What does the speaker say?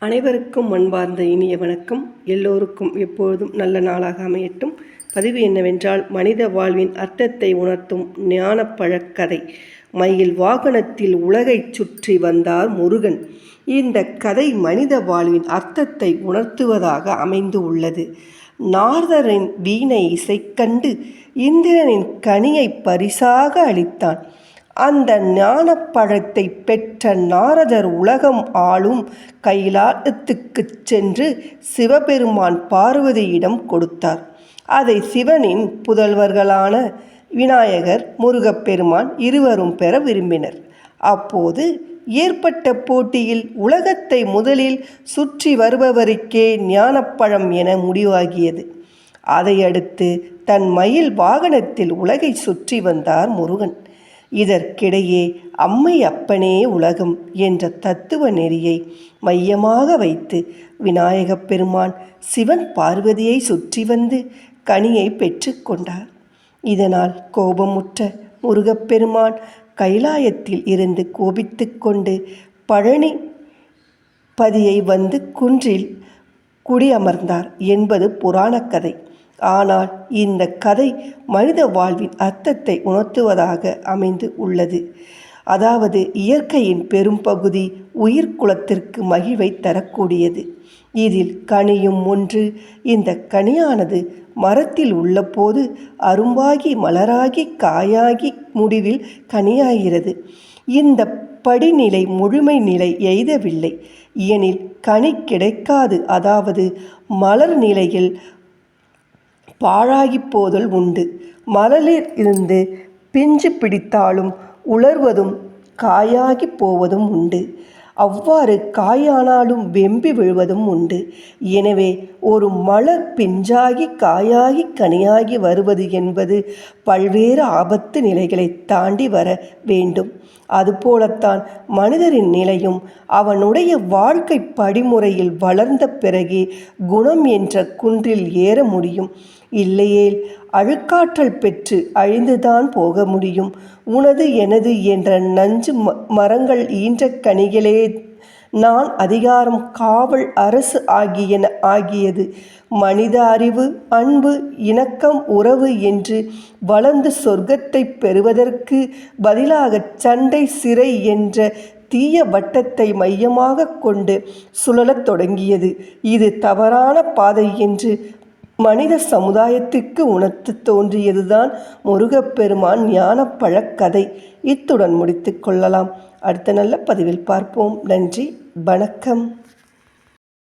அனைவருக்கும் மண்பார்ந்த இனிய வணக்கம். எல்லோருக்கும் எப்பொழுதும் நல்ல நாளாக அமையட்டும். பதிவு என்னவென்றால் மனித வாழ்வின் அர்த்தத்தை உணர்த்தும் ஞான பழக்கதை மயில் வாகனத்தில் உலகைச் சுற்றி வந்தார் முருகன். இந்த கதை மனித வாழ்வின் அர்த்தத்தை உணர்த்துவதாக அமைந்து உள்ளது. நாரதரின் வீணை இசைக்கண்டு இந்திரனின் கனியை பரிசாக அளித்தான். அந்த ஞானப்பழத்தை பெற்ற நாரதர் உலகம் ஆளும் கைலாயத்துக்குச் சென்று சிவபெருமான் பார்வதியிடம் கொடுத்தார். அதை சிவனின் புதல்வர்களான விநாயகர் முருகப்பெருமான் இருவரும் பெற விரும்பினர். அப்போது ஏற்பட்ட போட்டியில் உலகத்தை முதலில் சுற்றி வருபவருக்கே ஞானப்பழம் என முடிவாகியது. அதையடுத்து தன் மயில் வாகனத்தில் உலகை சுற்றி வந்தார் முருகன். இதற்கிடையே அம்மை அப்பனே உலகம் என்ற தத்துவ நெறியை மையமாக வைத்து விநாயகப் பெருமான் சிவன் பார்வதியை சுற்றி வந்து கனியை பெற்றுக்கொண்டார் இதனால் கோபமுற்ற முருகப்பெருமான் கைலாயத்தில் இருந்து கோபித்து கொண்டு பழனி பதியை வந்து குன்றில் குடியமர்ந்தார் என்பது புராணக்கதை ஆனால் இந்த கதை மனித வாழ்வின் அர்த்தத்தை உணர்த்துவதாக அமைந்து உள்ளது. அதாவது இயற்கையின் பெரும்பகுதி உயிர்குலத்திற்கு மகிழ்வை தரக்கூடியது. இதில் கனியும் ஒன்று இந்த கனியானது மரத்தில் உள்ளபோது அரும்பாகி மலராகி காயாகி முடிவில் கனியாகிறது. இந்த படிநிலை முழுமை நிலை எய்தவில்லை. எனில் கனி கிடைக்காது. அதாவது மலர் நிலையில் பாழாகி போதல் உண்டு. மலரில் இருந்து பிஞ்சு பிடித்தாலும் உலர்வதும் காயாகி போவதும் உண்டு. அவ்வாறு காயானாலும் வெம்பி விழுவதும் உண்டு. எனவே ஒரு மலர் பிஞ்சாகி காயாகி கனியாகி வருவது என்பது பல்வேறு ஆபத்து நிலைகளை தாண்டி வர வேண்டும். அதுபோலத்தான் மனிதரின் நிலையும் அவனுடைய வாழ்க்கை படிமுறையில் வளர்ந்த பிறகே குணம் என்ற குன்றில் ஏற முடியும். இல்லையேல் அழுக்காற்றல் பெற்று அழிந்துதான் போக முடியும். உனது எனது என்ற நஞ்சு மரங்கள் ஈன்ற கனிகளே நான் அதிகாரம் காவல் அரசு ஆகியன ஆகியது. மனித அறிவு அன்பு இணக்கம் உறவு என்று வளர்ந்து சொர்க்கத்தை பெறுவதற்கு பதிலாக சண்டை சிறை என்ற தீய வட்டத்தை மையமாக கொண்டு சுழலத் தொடங்கியது. இது தவறான பாதை என்று மனித சமுதாயத்திற்கு உணர்த்து தோன்றியதுதான் முருகப்பெருமான் ஞானப்பழக்கதை இத்துடன் முடித்து கொள்ளலாம். அடுத்த நல்ல பதிவில் பார்ப்போம். நன்றி. வணக்கம்.